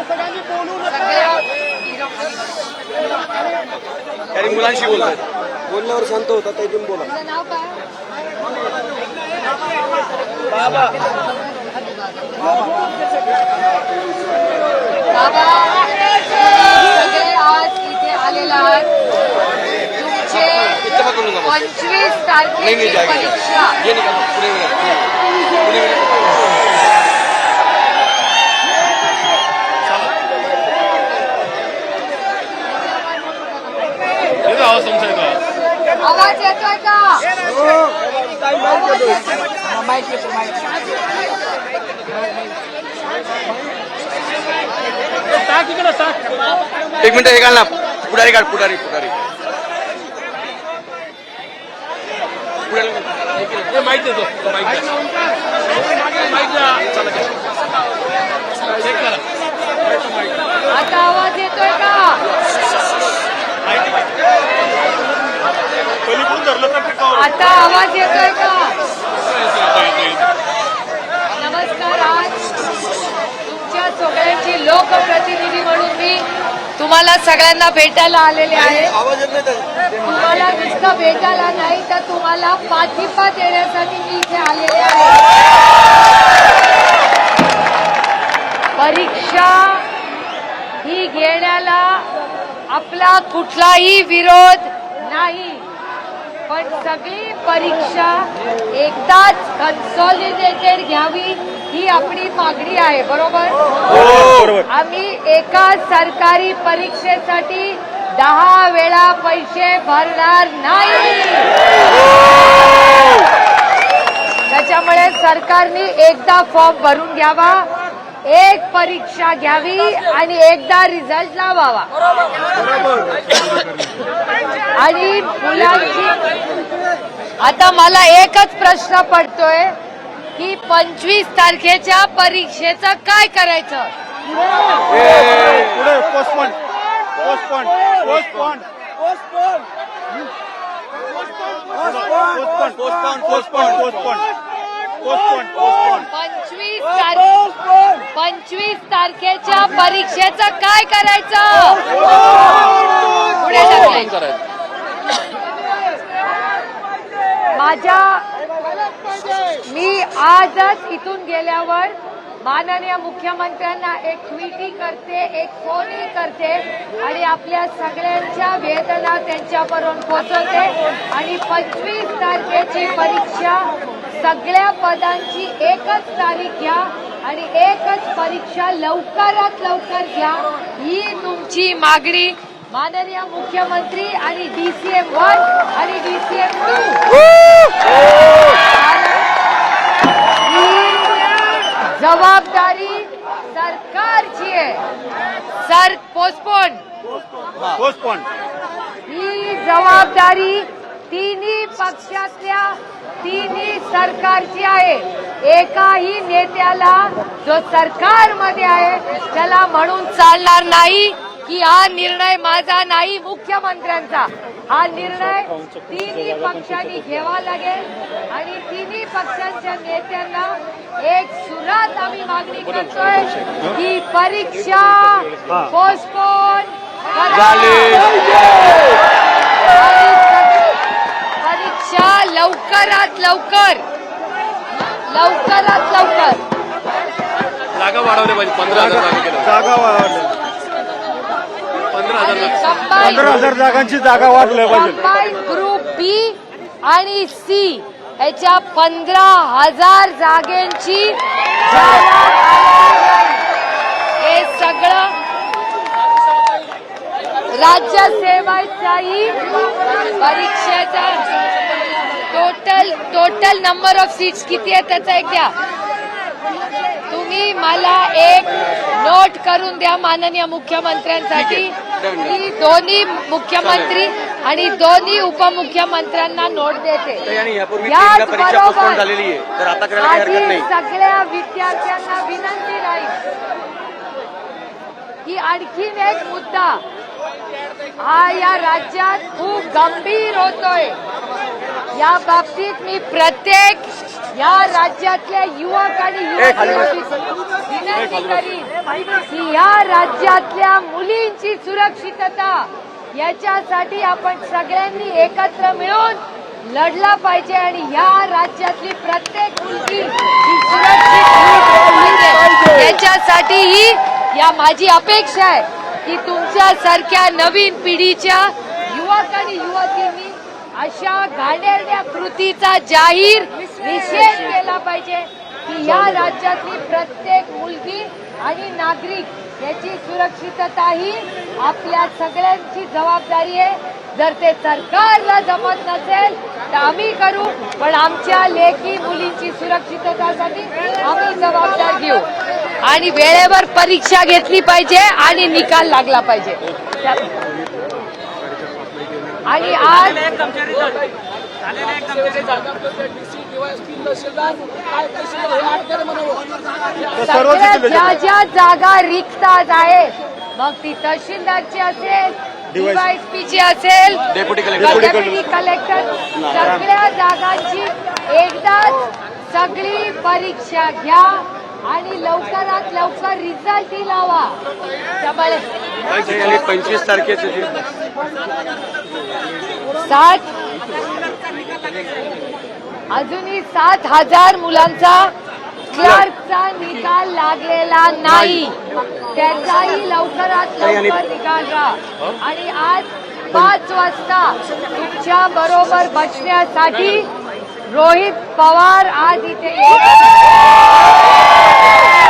सगळ्यांनी बोलू. नका काही मुलांशी बोलतात बोलल्यावर शांत होता ते तुम्ही बोला पंचवीस तारखे परीक्षा. एक मिनिट हे घाल ना. पुढारी काढ पुढारी पुढारी. हे माहिती आता आवाज येतोय का? आता आवाज येतोय का येतो येतो येतो नमस्कार आज तुमच्या सगळ्यांची लोकप्रतिनिधी म्हणून मी तुम्हाला सगळ्यांना भेटायला आलेले आहे. तुम्हाला नुसतं भेटायला नाही तर तुम्हाला पाठिंबा देण्यासाठी मी इथे आलेले आहे. परीक्षा ही घेण्याला आपला कुठलाही विरोध नाही. पण सगळी परीक्षा एकदाच कन्सॉलिडेटेड घ्यावी ही आपली मागणी आहे बरोबर. आम्ही एका सरकारी परीक्षेसाठी दहा वेळा पैसे भरणार नाही. त्याच्यामुळे सरकारने एकदा फॉर्म भरून घ्यावा. एक परीक्षा घ्यावी आणि एकदा रिझल्ट लावावा. आणि मुलांची आता मला एकच प्रश्न पडतोय की पंचवीस तारखेच्या परीक्षेचं काय करायचं? पुढे पोस्टपॉन पंचवीस तारखे पंचवीस तारखेच्या परीक्षेचं काय करायचं? पुढे ढकलायचं. माझ्या मी आजच इथून गेल्यावर माननीय मुख्यमंत्र्यांना एक ट्विटी करते एक फोनही करते आणि आपल्या सगळ्यांच्या वेदना त्यांच्यापर्यंत पोहोचवते. आणि पंचवीस तारखेची परीक्षा सगळ्या पदांची एकच तारीख घ्या आणि एकच परीक्षा लवकरात लवकर घ्या. ही तुमची मागणी माननीय मुख्यमंत्री आणि डीसीएम वन आणि डीसीएम टू जबाबदारी सरकारची आहे. सर पोस्टपोन पोस्टपॉन ही जबाबदारी तिन्ही पक्षातल्या तिन्ही सरकारची आहे. एकाही नेत्याला जो सरकारमध्ये आहे त्याला म्हणून चालणार नाही की हा निर्णय माझा नाही मुख्यमंत्र्यांचा. हा निर्णय तिन्ही पक्षांनी घ्यावा लागेल आणि तिन्ही पक्षांच्या नेत्यांना एक सुरात आम्ही मागणी करतोय की परीक्षा पोस्टपोन परीक्षा लवकरात लवकर. लवकरात लवकर. जागा वाढवल्या पाहिजे पंधरा हजार जागा केलं जागा वाढवल्या पंधरा हजार आणि जागा. combined- पंधरा हजार जागांची जागा वाढल्या पाहिजे. कंबाईन ग्रुप बी आणि सी याच्या पंधरा हजार जागेंची जागा. हे सगळं राज्य सेवाचाही परीक्षेचा total total number of seats किती आहे त्याचा एक द्या. तुम्ही मला एक नोट करून द्या माननीय मुख्यमंत्र्यांसाठी. मी दोन्ही मुख्यमंत्री आणि दोन्ही उपमुख्यमंत्र्यांना नोट देते. याच बरोबर. माझी नाही. सगळ्या विद्यार्थ्यांना विनंती राहील. की आणखीन एक मुद्दा. हा या राज्यात खूप गंभीर होतोय. या बाबतीत मी प्रत्येक या राज्यातल्या युवक आणि युवतींना विनंती करीन की या राज्यातल्या मुलींची सुरक्षितता याच्यासाठी आपण सगळ्यांनी एकत्र मिळून लढला पाहिजे आणि या राज्यातली प्रत्येक मुलगी ही सुरक्षित याच्यासाठी ही या माझी अपेक्षा आहे की तुमच्या सारख्या नवीन पिढीच्या युवक आणि युवतींनी अशा घाणेरड्या कृतीचा जाहीर निषेध केला पाहिजे की या राज्यातली प्रत्येक मुलगी आणि नागरिक याची सुरक्षितता ही आपल्या सगळ्यांची जबाबदारी आहे. जर ते सरकारला जमत नसेल तर आम्ही करू पण आमच्या लेखी मुलींची सुरक्षिततासाठी आम्ही जबाबदार घेऊ. आणि वेळेवर परीक्षा घेतली पाहिजे आणि निकाल लागला पाहिजे. आणि आज ज्या ज्या जागा रिक्त आज आहेत मग ती तहसीलदारची असेल डीवायसपीची असेल. डेप्युटी कलेक्टर सगळ्या जागांची एकदाच सगळी परीक्षा घ्या. आणि लवकरात लवकर रिझल्ट लावा. पंचवीस तारखेचे सात अजूनही सात हजार मुलांचा क्लर्कचा निकाल लागलेला नाही. त्याचाही लवकरात लवकर निकाल राहा. आणि आज पाच वाजता तुमच्या बरोबर बसण्यासाठी रोहित पवार आज इथे येत आहेत.